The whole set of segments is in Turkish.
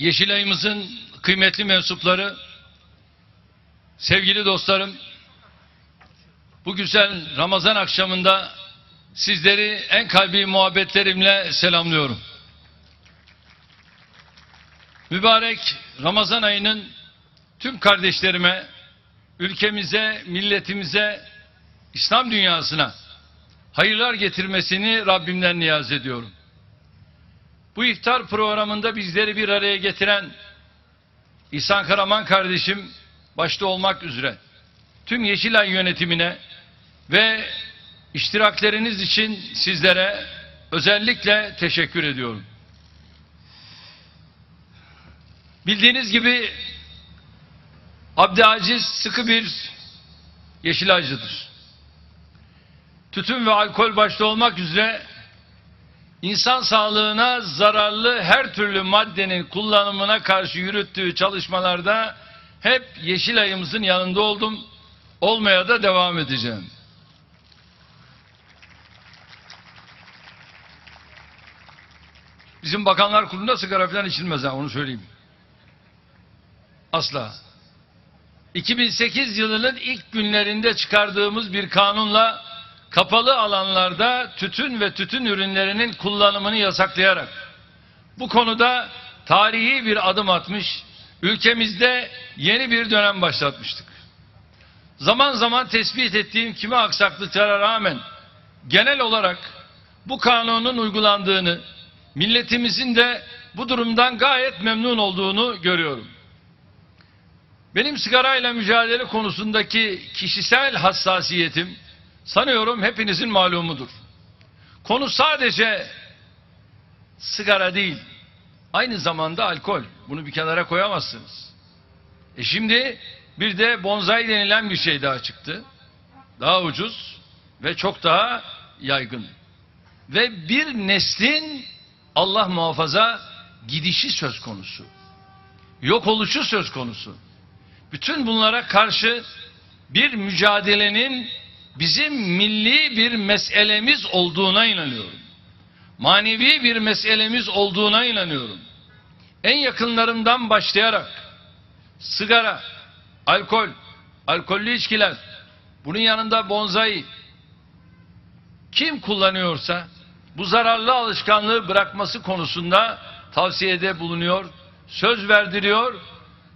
Yeşilay'ımızın kıymetli mensupları, sevgili dostlarım, bu güzel Ramazan akşamında sizleri en kalbi muhabbetlerimle selamlıyorum. Mübarek Ramazan ayının tüm kardeşlerime, ülkemize, milletimize, İslam dünyasına hayırlar getirmesini Rabbimden niyaz ediyorum. Bu iftar programında bizleri bir araya getiren İhsan Karaman kardeşim başta olmak üzere tüm Yeşilay yönetimine ve iştirakleriniz için sizlere özellikle teşekkür ediyorum. Bildiğiniz gibi Abdülaziz sıkı bir Yeşilaycıdır. Tütün ve alkol başta olmak üzere insan sağlığına zararlı her türlü maddenin kullanımına karşı yürüttüğü çalışmalarda hep Yeşilay'ımızın yanında oldum. Olmaya da devam edeceğim. Bizim bakanlar kurulunda sigara falan içilmez ha onu söyleyeyim. Asla. 2008 yılının ilk günlerinde çıkardığımız bir kanunla kapalı alanlarda tütün ve tütün ürünlerinin kullanımını yasaklayarak bu konuda tarihi bir adım atmış, ülkemizde yeni bir dönem başlatmıştık. Zaman zaman tespit ettiğim kimi aksaklıklara rağmen genel olarak bu kanunun uygulandığını, milletimizin de bu durumdan gayet memnun olduğunu görüyorum. Benim sigarayla mücadele konusundaki kişisel hassasiyetim sanıyorum hepinizin malumudur. Konu sadece sigara değil, aynı zamanda alkol. Bunu bir kenara koyamazsınız. E şimdi bir de bonzai denilen bir şey daha çıktı. Daha ucuz ve çok daha yaygın. Ve bir neslin Allah muhafaza gidişi söz konusu. Yok oluşu söz konusu. Bütün bunlara karşı bir mücadelenin bizim milli bir meselemiz olduğuna inanıyorum. Manevi bir meselemiz olduğuna inanıyorum. En yakınlarımdan başlayarak sigara, alkol, alkollü içkiler, bunun yanında bonzai kim kullanıyorsa bu zararlı alışkanlığı bırakması konusunda tavsiyede bulunuyor, söz verdiriyor.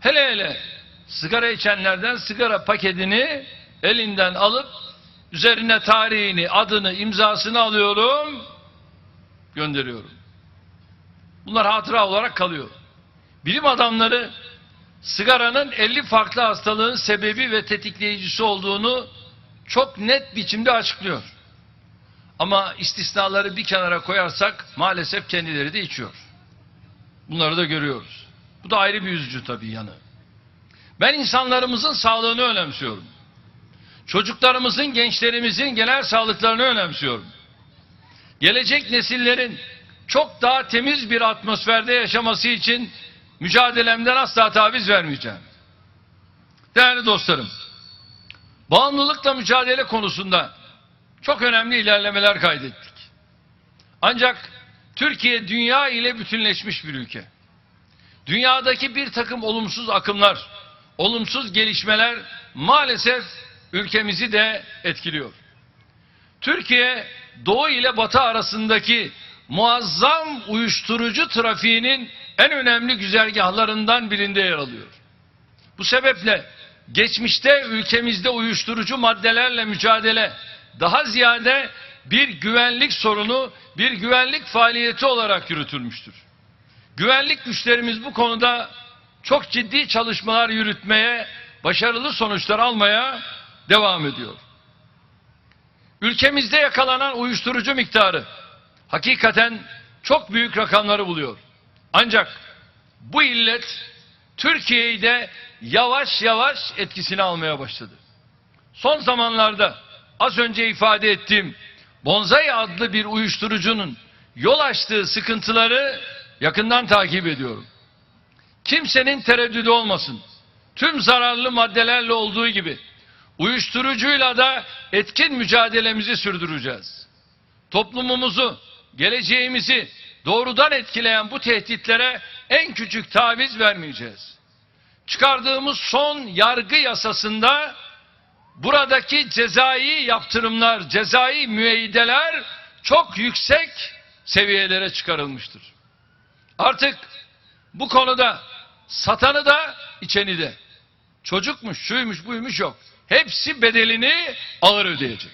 Hele hele sigara içenlerden sigara paketini elinden alıp üzerine tarihini, adını, imzasını alıyorum, gönderiyorum. Bunlar hatıra olarak kalıyor. Bilim adamları sigaranın 50 farklı hastalığın sebebi ve tetikleyicisi olduğunu çok net biçimde açıklıyor. Ama istisnaları bir kenara koyarsak maalesef kendileri de içiyor. Bunları da görüyoruz. Bu da ayrı bir üzücü tabii yanı. Ben insanlarımızın sağlığını önemsiyorum. Çocuklarımızın, gençlerimizin genel sağlıklarını önemsiyorum. Gelecek nesillerin çok daha temiz bir atmosferde yaşaması için mücadelemden asla taviz vermeyeceğim. Değerli dostlarım, bağımlılıkla mücadele konusunda çok önemli ilerlemeler kaydettik. Ancak Türkiye dünya ile bütünleşmiş bir ülke. Dünyadaki bir takım olumsuz akımlar, olumsuz gelişmeler maalesef ülkemizi de etkiliyor. Türkiye Doğu ile Batı arasındaki muazzam uyuşturucu trafiğinin en önemli güzergahlarından birinde yer alıyor. Bu sebeple geçmişte ülkemizde uyuşturucu maddelerle mücadele daha ziyade bir güvenlik sorunu, bir güvenlik faaliyeti olarak yürütülmüştür. Güvenlik güçlerimiz bu konuda çok ciddi çalışmalar yürütmeye, başarılı sonuçlar almaya devam ediyor. Ülkemizde yakalanan uyuşturucu miktarı hakikaten çok büyük rakamları buluyor. Ancak bu illet Türkiye'yi de yavaş yavaş etkisini almaya başladı. Son zamanlarda az önce ifade ettiğim Bonzai adlı bir uyuşturucunun yol açtığı sıkıntıları yakından takip ediyorum. Kimsenin tereddüdü olmasın. Tüm zararlı maddelerle olduğu gibi uyuşturucuyla da etkin mücadelemizi sürdüreceğiz. Toplumumuzu, geleceğimizi, doğrudan etkileyen bu tehditlere en küçük taviz vermeyeceğiz. Çıkardığımız son yargı yasasında buradaki cezai yaptırımlar, cezai müeyyideler çok yüksek seviyelere çıkarılmıştır. Artık bu konuda satanı da içeni de çocukmuş, şuymuş, buymuş yok. Hepsi bedelini ağır ödeyecek.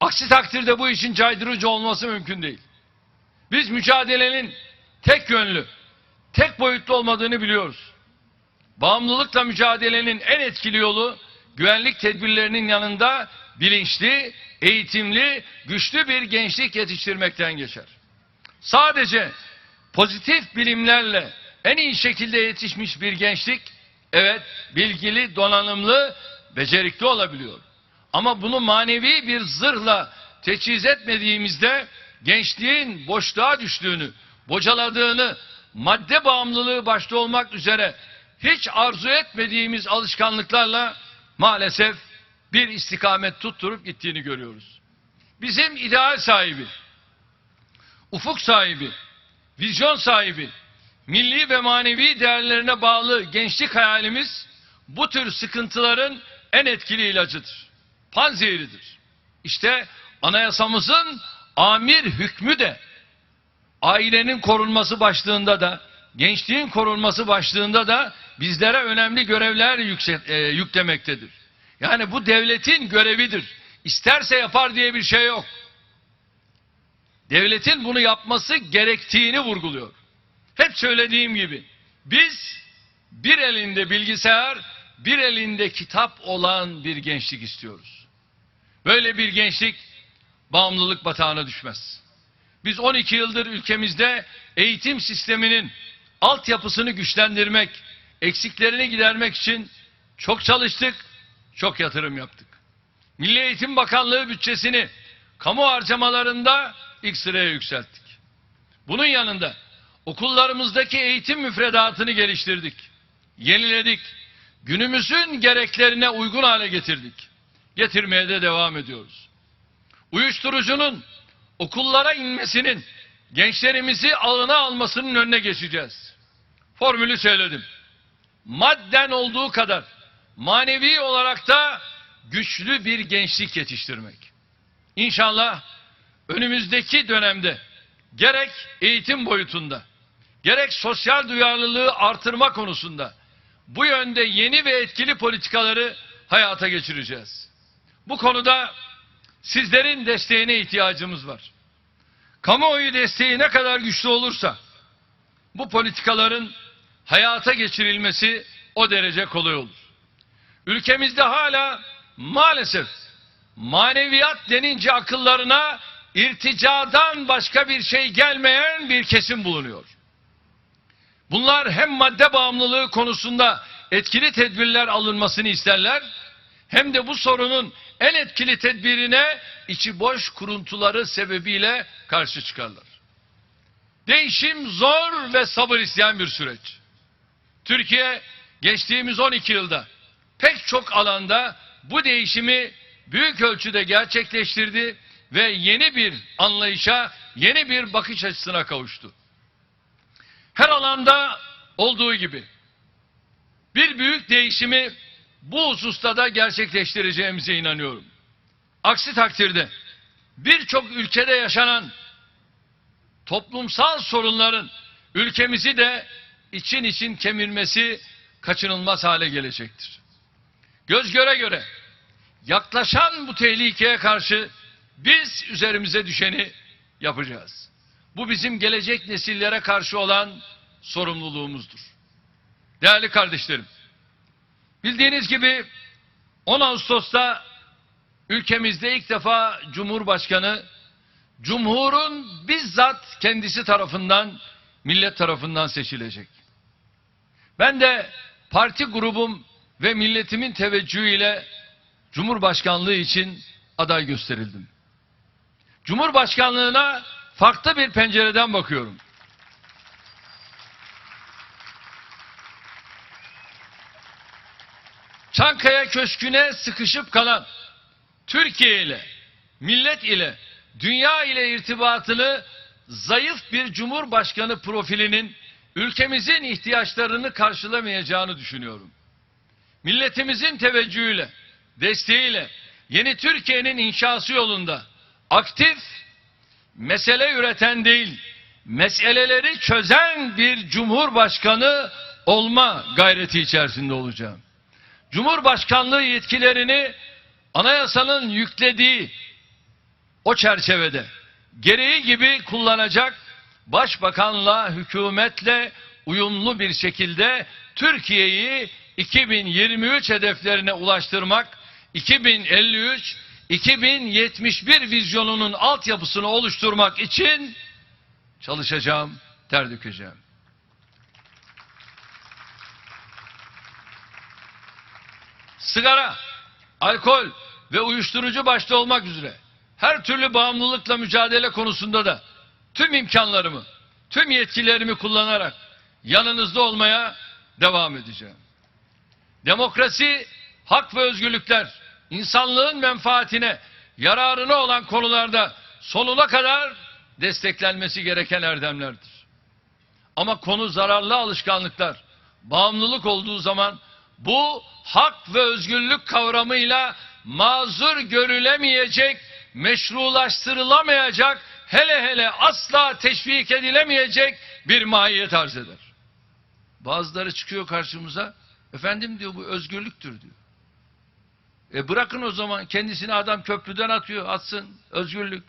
Aksi takdirde bu işin caydırıcı olması mümkün değil. Biz mücadelenin tek yönlü, tek boyutlu olmadığını biliyoruz. Bağımlılıkla mücadelenin en etkili yolu güvenlik tedbirlerinin yanında bilinçli, eğitimli, güçlü bir gençlik yetiştirmekten geçer. Sadece pozitif bilimlerle en iyi şekilde yetişmiş bir gençlik evet bilgili, donanımlı, becerikli olabiliyor. Ama bunu manevi bir zırhla teçhiz etmediğimizde gençliğin boşluğa düştüğünü, bocaladığını, madde bağımlılığı başta olmak üzere hiç arzu etmediğimiz alışkanlıklarla maalesef bir istikamet tutturup gittiğini görüyoruz. Bizim ideal sahibi, ufuk sahibi, vizyon sahibi, milli ve manevi değerlerine bağlı gençlik hayalimiz bu tür sıkıntıların en etkili ilacıdır. Panzehiridir. İşte anayasamızın amir hükmü de ailenin korunması başlığında da gençliğin korunması başlığında da bizlere önemli görevler yükse, e, yüklemektedir. Yani bu devletin görevidir. İsterse yapar diye bir şey yok. Devletin bunu yapması gerektiğini vurguluyor. Hep söylediğim gibi biz bir elinde bilgisayar, bir elinde kitap olan bir gençlik istiyoruz. Böyle bir gençlik bağımlılık batağına düşmez. Biz 12 yıldır ülkemizde eğitim sisteminin altyapısını güçlendirmek, eksiklerini gidermek için çok çalıştık, çok yatırım yaptık. Milli Eğitim Bakanlığı bütçesini kamu harcamalarında ilk sıraya yükselttik. Bunun yanında okullarımızdaki eğitim müfredatını geliştirdik, yeniledik, günümüzün gereklerine uygun hale getirdik. Getirmeye de devam ediyoruz. Uyuşturucunun okullara inmesinin, gençlerimizi ağına almasının önüne geçeceğiz. Formülü söyledim. Madden olduğu kadar manevi olarak da güçlü bir gençlik yetiştirmek. İnşallah önümüzdeki dönemde gerek eğitim boyutunda, gerek sosyal duyarlılığı artırma konusunda bu yönde yeni ve etkili politikaları hayata geçireceğiz. Bu konuda sizlerin desteğine ihtiyacımız var. Kamuoyu desteği ne kadar güçlü olursa bu politikaların hayata geçirilmesi o derece kolay olur. Ülkemizde hala maalesef maneviyat denince akıllarına irticadan başka bir şey gelmeyen bir kesim bulunuyor. Bunlar hem madde bağımlılığı konusunda etkili tedbirler alınmasını isterler hem de bu sorunun en etkili tedbirine içi boş kuruntuları sebebiyle karşı çıkarlar. Değişim zor ve sabır isteyen bir süreç. Türkiye geçtiğimiz 12 yılda pek çok alanda bu değişimi büyük ölçüde gerçekleştirdi ve yeni bir anlayışa, yeni bir bakış açısına kavuştu. Her alanda olduğu gibi bir büyük değişimi bu hususta da gerçekleştireceğimize inanıyorum. Aksi takdirde birçok ülkede yaşanan toplumsal sorunların ülkemizi de için için kemirmesi kaçınılmaz hale gelecektir. Göz göre göre yaklaşan bu tehlikeye karşı biz üzerimize düşeni yapacağız. Bu bizim gelecek nesillere karşı olan sorumluluğumuzdur. Değerli kardeşlerim, bildiğiniz gibi 10 Ağustos'ta ülkemizde ilk defa Cumhurbaşkanı Cumhur'un bizzat kendisi tarafından, millet tarafından seçilecek. Ben de parti grubum ve milletimin teveccühüyle Cumhurbaşkanlığı için aday gösterildim. Cumhurbaşkanlığına farklı bir pencereden bakıyorum. Çankaya Köşkü'ne sıkışıp kalan Türkiye ile, millet ile, dünya ile irtibatını zayıf bir cumhurbaşkanı profilinin ülkemizin ihtiyaçlarını karşılamayacağını düşünüyorum. Milletimizin teveccühüyle, desteğiyle yeni Türkiye'nin inşası yolunda aktif, mesele üreten değil, meseleleri çözen bir cumhurbaşkanı olma gayreti içerisinde olacağım. Cumhurbaşkanlığı yetkilerini anayasanın yüklediği o çerçevede gereği gibi kullanacak başbakanla hükümetle uyumlu bir şekilde Türkiye'yi 2023 hedeflerine ulaştırmak 2053 2071 vizyonunun altyapısını oluşturmak için çalışacağım, ter dökeceğim. Sigara, alkol ve uyuşturucu başta olmak üzere her türlü bağımlılıkla mücadele konusunda da tüm imkanlarımı, tüm yetkilerimi kullanarak yanınızda olmaya devam edeceğim. Demokrasi, hak ve özgürlükler, insanlığın menfaatine, yararına olan konularda sonuna kadar desteklenmesi gereken erdemlerdir. Ama konu zararlı alışkanlıklar, bağımlılık olduğu zaman bu hak ve özgürlük kavramıyla mazur görülemeyecek, meşrulaştırılamayacak, hele hele asla teşvik edilemeyecek bir mahiyet arz eder. Bazıları çıkıyor karşımıza, efendim diyor bu özgürlüktür diyor. E bırakın o zaman kendisini adam köprüden atıyor, atsın, özgürlük.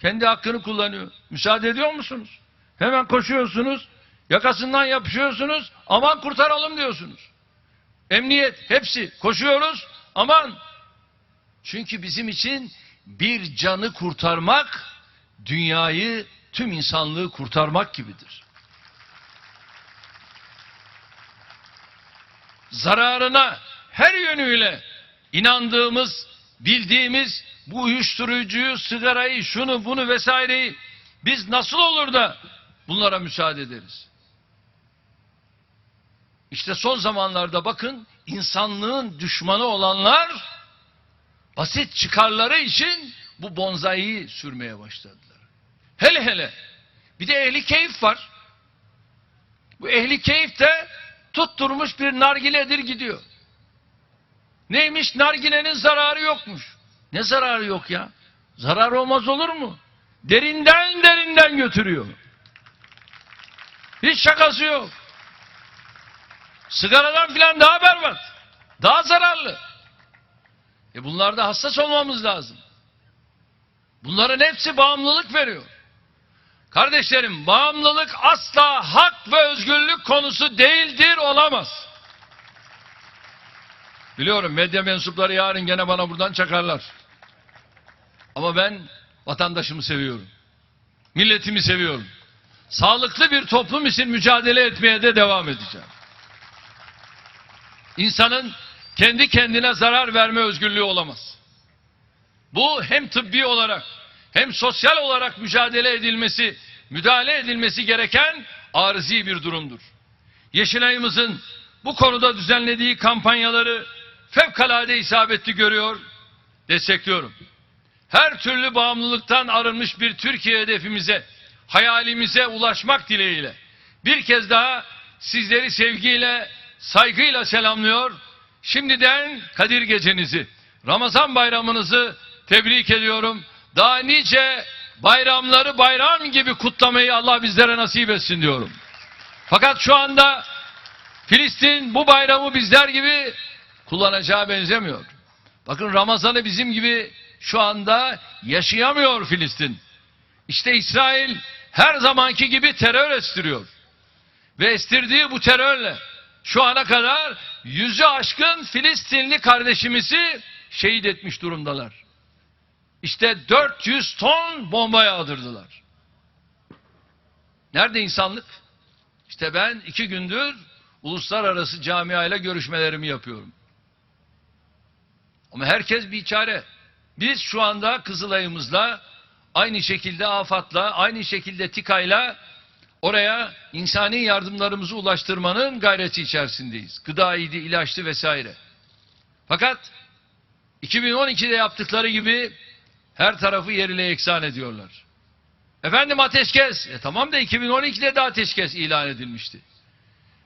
Kendi hakkını kullanıyor. Müsaade ediyor musunuz? Hemen koşuyorsunuz, yakasından yapışıyorsunuz, aman kurtaralım diyorsunuz. Emniyet, hepsi koşuyoruz, aman. Çünkü bizim için bir canı kurtarmak, dünyayı, tüm insanlığı kurtarmak gibidir. Zararına her yönüyle inandığımız, bildiğimiz bu uyuşturucuyu, sigarayı, şunu bunu vesaireyi biz nasıl olur da bunlara müsaade ederiz? İşte son zamanlarda bakın insanlığın düşmanı olanlar basit çıkarları için bu bonzaiyi sürmeye başladılar. Hele hele bir de ehli keyif var. Bu ehli keyif de tutturmuş bir nargiledir gidiyor. Neymiş nargilenin zararı yokmuş. Ne zararı yok ya? Zarar olmaz olur mu? Derinden derinden götürüyor. Hiç şakası yok. Sigaradan filan daha berbat. Daha zararlı. E bunlarda hassas olmamız lazım. Bunların hepsi bağımlılık veriyor. Kardeşlerim bağımlılık asla hak ve özgürlük konusu değildir olamaz. Biliyorum medya mensupları yarın gene bana buradan çakarlar. Ama ben vatandaşımı seviyorum. Milletimi seviyorum. Sağlıklı bir toplum için mücadele etmeye de devam edeceğim. İnsanın kendi kendine zarar verme özgürlüğü olamaz. Bu hem tıbbi olarak hem sosyal olarak mücadele edilmesi, müdahale edilmesi gereken arızi bir durumdur. Yeşilay'ımızın bu konuda düzenlediği kampanyaları fevkalade isabetli görüyor, destekliyorum. Her türlü bağımlılıktan arınmış bir Türkiye hedefimize, hayalimize ulaşmak dileğiyle bir kez daha sizleri sevgiyle, saygıyla selamlıyor. Şimdiden Kadir Gecenizi, Ramazan bayramınızı tebrik ediyorum. Daha nice bayramları bayram gibi kutlamayı Allah bizlere nasip etsin diyorum. Fakat şu anda Filistin bu bayramı bizler gibi kullanacağı benzemiyor. Bakın Ramazan'ı bizim gibi şu anda yaşayamıyor Filistin. İşte İsrail her zamanki gibi terör estiriyor. Ve estirdiği bu terörle şu ana kadar yüzü aşkın Filistinli kardeşimizi şehit etmiş durumdalar. İşte 400 ton bomba yağdırdılar. Nerede insanlık? İşte ben iki gündür uluslararası camiayla görüşmelerimi yapıyorum. Ama herkes bir çare. Biz şu anda Kızılay'ımızla aynı şekilde AFAD'la, aynı şekilde TİKA'yla oraya insani yardımlarımızı ulaştırmanın gayreti içerisindeyiz. Gıdaydı, ilaçtı vesaire. Fakat 2012'de yaptıkları gibi her tarafı yerine eksan ediyorlar. Efendim ateşkes. E tamam da 2012'de de ateşkes ilan edilmişti.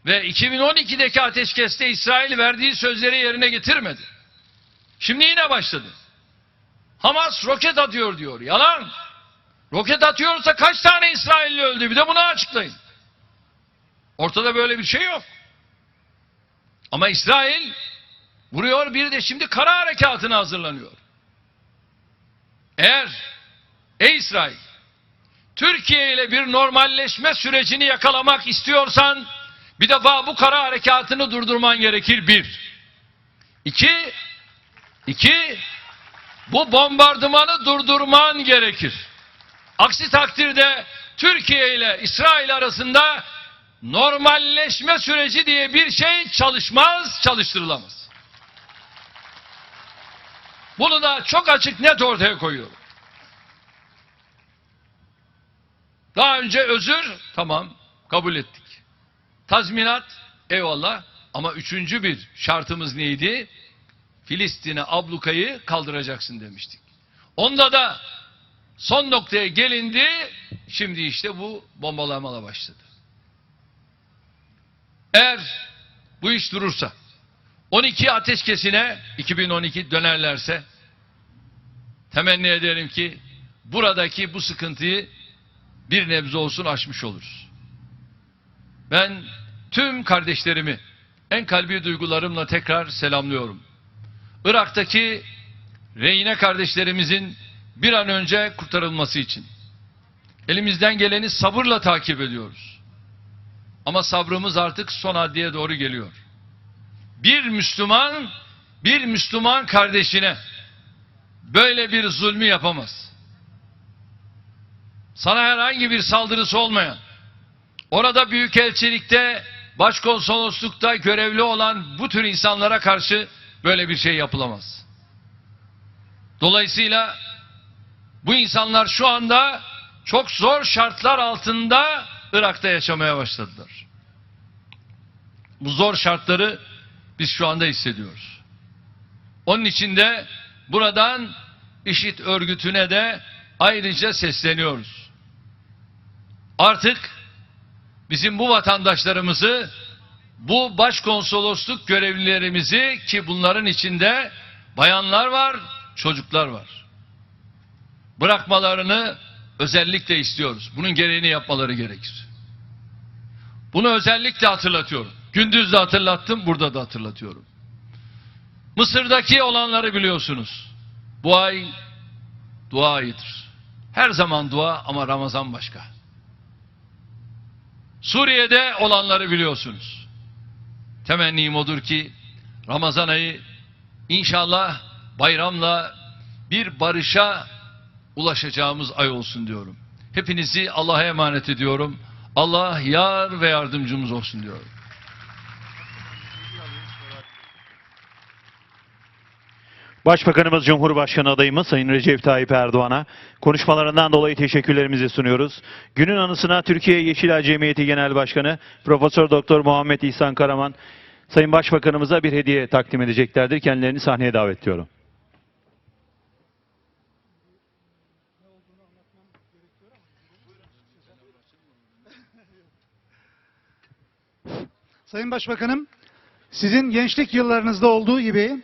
Ve 2012'deki ateşkeste İsrail verdiği sözleri yerine getirmedi. Şimdi yine başladı. Hamas roket atıyor diyor. Yalan. Roket atıyorsa kaç tane İsrailli öldü? Bir de bunu açıklayın. Ortada böyle bir şey yok. Ama İsrail vuruyor bir de şimdi kara harekatına hazırlanıyor. Eğer ey İsrail Türkiye ile bir normalleşme sürecini yakalamak istiyorsan bir defa bu kara harekatını durdurman gerekir bir. İki, iki, bu bombardımanı durdurman gerekir. Aksi takdirde Türkiye ile İsrail arasında normalleşme süreci diye bir şey çalışmaz, çalıştırılamaz. Bunu da çok açık net ortaya koyuyorum. Daha önce özür tamam kabul ettik. Tazminat eyvallah ama üçüncü bir şartımız neydi? Filistin'e ablukayı kaldıracaksın demiştik. Onda da son noktaya gelindi. Şimdi işte bu bombalamalar başladı. Eğer bu iş durursa 12 ateşkesine 2012 dönerlerse temenni ederim ki buradaki bu sıkıntıyı bir nebze olsun aşmış oluruz. Ben tüm kardeşlerimi en kalbi duygularımla tekrar selamlıyorum. Irak'taki rehine kardeşlerimizin bir an önce kurtarılması için elimizden geleni sabırla takip ediyoruz. Ama sabrımız artık son haddeye doğru geliyor. Bir Müslüman bir Müslüman kardeşine böyle bir zulmü yapamaz. Sana herhangi bir saldırısı olmayan, orada büyükelçilikte, başkonsoloslukta görevli olan bu tür insanlara karşı böyle bir şey yapılamaz. Dolayısıyla bu insanlar şu anda çok zor şartlar altında Irak'ta yaşamaya başladılar. Bu zor şartları biz şu anda hissediyoruz. Onun için de buradan IŞİD örgütüne de ayrıca sesleniyoruz. Artık bizim bu vatandaşlarımızı, bu başkonsolosluk görevlilerimizi ki bunların içinde bayanlar var, çocuklar var. Bırakmalarını özellikle istiyoruz. Bunun gereğini yapmaları gerekir. Bunu özellikle hatırlatıyorum. Gündüz de hatırlattım, burada da hatırlatıyorum. Mısır'daki olanları biliyorsunuz. Bu ay dua ayıdır. Her zaman dua ama Ramazan başka. Suriye'de olanları biliyorsunuz. Temennim odur ki Ramazan ayı inşallah bayramla bir barışa ulaşacağımız ay olsun diyorum. Hepinizi Allah'a emanet ediyorum. Allah yar ve yardımcımız olsun diyorum. Başbakanımız Cumhurbaşkanı adayımız Sayın Recep Tayyip Erdoğan'a konuşmalarından dolayı teşekkürlerimizi sunuyoruz. Günün anısına Türkiye Yeşilay Cemiyeti Genel Başkanı Profesör Doktor Muhammed İhsan Karaman Sayın Başbakanımıza bir hediye takdim edeceklerdir. Kendilerini sahneye davet ediyorum. Sayın Başbakanım, sizin gençlik yıllarınızda olduğu gibi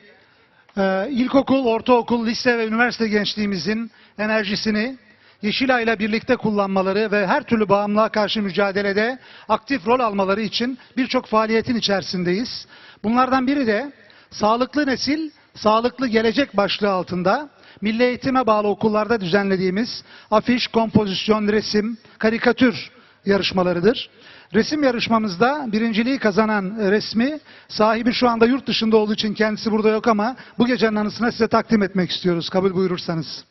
e, ilkokul, ortaokul, lise ve üniversite gençliğimizin enerjisini Yeşilay ile birlikte kullanmaları ve her türlü bağımlılığa karşı mücadelede aktif rol almaları için birçok faaliyetin içerisindeyiz. Bunlardan biri de Sağlıklı Nesil, Sağlıklı Gelecek başlığı altında Milli Eğitime bağlı okullarda düzenlediğimiz afiş, kompozisyon, resim, karikatür yarışmalarıdır. Resim yarışmamızda birinciliği kazanan resmi sahibi şu anda yurt dışında olduğu için kendisi burada yok ama bu gecenin anısına size takdim etmek istiyoruz. Kabul buyurursanız.